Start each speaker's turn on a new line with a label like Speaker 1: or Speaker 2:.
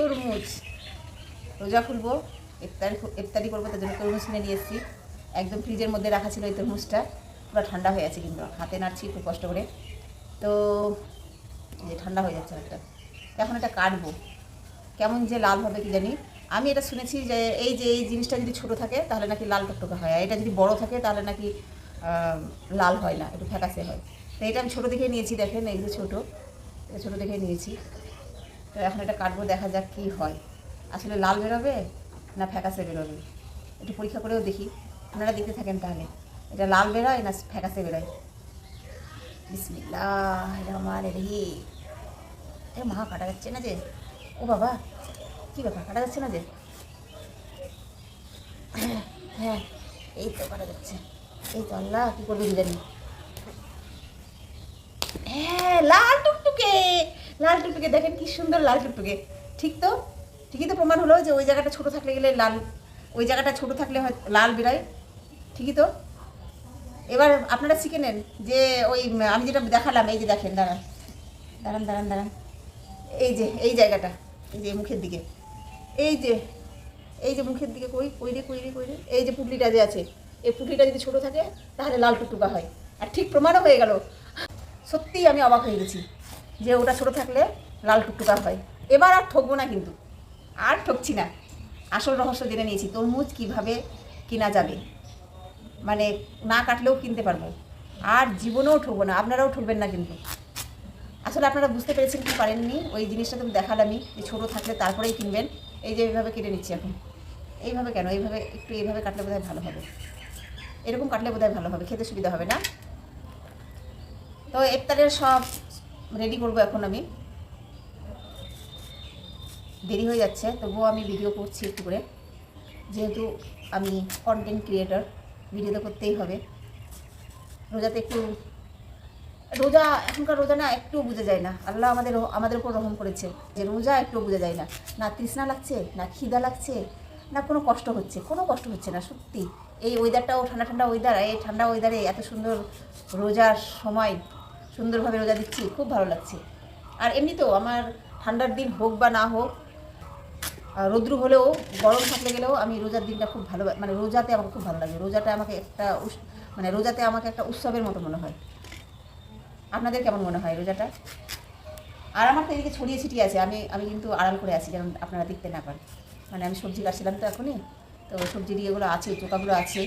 Speaker 1: তরমুজ। রোজা খুলবো, ইফতারি ইফতারি করব, তার জন্য তরমুজ কিনে নিয়ে এসেছি। একদম ফ্রিজের মধ্যে রাখা ছিল এই তরমুজটা। পুরো ঠান্ডা হয়ে আছে কিন্তু, হাতে নাড়ছি খুব কষ্ট করে। তো যে ঠান্ডা হয়ে যাচ্ছে একটা এখন এটা কাটবো। কেমন যে লাল হবে কি জানি। আমি এটা শুনেছি যে এই যে এই জিনিসটা যদি ছোট থাকে, তাহলে নাকি লাল টকটকে হয়। আর এটা যদি বড় থাকে, তাহলে নাকি লাল হয় না, একটু ফ্যাকাসে হয়। তো এটা আমি ছোটো দেখে নিয়েছি, দেখেন, এই যে ছোটো। ছোটো দেখে নিয়েছি। তো এখন এটা কাটবো, দেখা যাক কি হয়। আসলে লাল বেরোবে না ফ্যাকাসে বেরোবে? একটু পরীক্ষা করেও দেখি। আপনারা দেখতে থাকেন তাহলে। এটা লাল বেরোয় না ফ্যাকাসে বেরোয়? বিসমিল্লাহ রহমান রহিম। এ মা, কাটা যাচ্ছে না যে? ও বাবা, কী ব্যাপার, কাটা যাচ্ছে না যে? হ্যাঁ এই তো কাটা যাচ্ছে। এই তো আল্লাহ, কী করবে জানি? হ্যাঁ লাল টুকটুকে। লাল টুকটুকে দেখেন কি সুন্দর লাল টুকটুকে ঠিক তো? ঠিকই তো প্রমাণ হলো যে ওই জায়গাটা ছোট থাকলে গেলে লাল, ওই জায়গাটা ছোট থাকলে লাল বেরোয় ঠিকই তো? এবার আপনারা শিখে নেন যে ওই, আমি যেটা দেখালাম, এই যে দেখেন, দাঁড়ান। দাঁড়ান দাঁড়ান দাঁড়ান। এই যে, এই জায়গাটা, এই যে মুখের দিকে। এই যে এই যে মুখের দিকে কই কই রে কই রে কই রে? এই যে পুটলিটা যে আছে, এই পুটলিটা যদি ছোট থাকে, তাহলে লাল টুকটুকা হয়। আর ঠিক প্রমাণও হয়ে গেল। সত্যিই আমি অবাক হয়ে গেছি। যে ওটা ছোট থাকলে লাল টুকটুকা হয়। এবার আর ঠকবো না কিন্তু। আর ঠকছি না। আসল রহস্য জেনে নিয়েছি। তরমুজ কীভাবে কিনা যাবে? মানে না কাটলেও কিনতে পারব। আর জীবনেও ঠকবো না। আপনারাও ঠকবেন না কিন্তু। আসলে আপনারা বুঝতে পেরেছেন কি পারেননি? ওই জিনিসটা তো দেখালামই যে ছোটো থাকলে তারপরেই কিনবেন। এই যে এইভাবে কেটে নিচ্ছি এখন। এইভাবে কেন? এইভাবে একটু এইভাবে কাটলে বোধহয় ভালো হবে। এরকম কাটলে বোধহয় ভালো হবে। খেতে সুবিধা হবে না। তো ইফতারের সব রেডি করব এখন আমি। দেরি হয়ে যাচ্ছে, তবুও আমি ভিডিও করছি একটু করে। যেহেতু আমি কন্টেন্ট ক্রিয়েটার ভিডিও তো করতেই হবে। রোজাতে একটু, রোজা, এখনকার রোজা না একটু বোঝা যায় না। আল্লাহ আমাদের আমাদের উপর রহম করেছে যে রোজা একটু বোঝা যায় না। না তৃষ্ণা লাগছে, না খিদা লাগছে, না কোনো কষ্ট হচ্ছে, কোনো কষ্ট হচ্ছে না, সত্যি। এই ওয়েদারটাও ঠান্ডা ঠান্ডা ওয়েদার এই ঠান্ডা ওয়েদারে এত সুন্দর রোজার সময় সুন্দরভাবে রোজা দিচ্ছি, খুব ভালো লাগছে। আর এমনিতেও আমার ঠান্ডার দিন হোক বা না হোক রৌদ্র হলেও, গরম থাকলে গেলেও আমি রোজার দিনটা খুব ভালো মানে রোজাতে আমাকে খুব ভালো লাগে। রোজাটা আমাকে একটা মানে রোজাতে আমাকে একটা উৎসবের মতো মনে হয়। আপনাদের কেমন মনে হয় রোজাটা? আর আমার তো এদিকে ছড়িয়ে ছিটিয়ে আছে, আমি আমি কিন্তু আড়াল করে আছি যেন আপনারা দেখতে না পান। মানে আমি সবজি কাটছিলাম তো এখনই, তো সবজির ইয়েগুলো আছে চোকাগুলো আছে।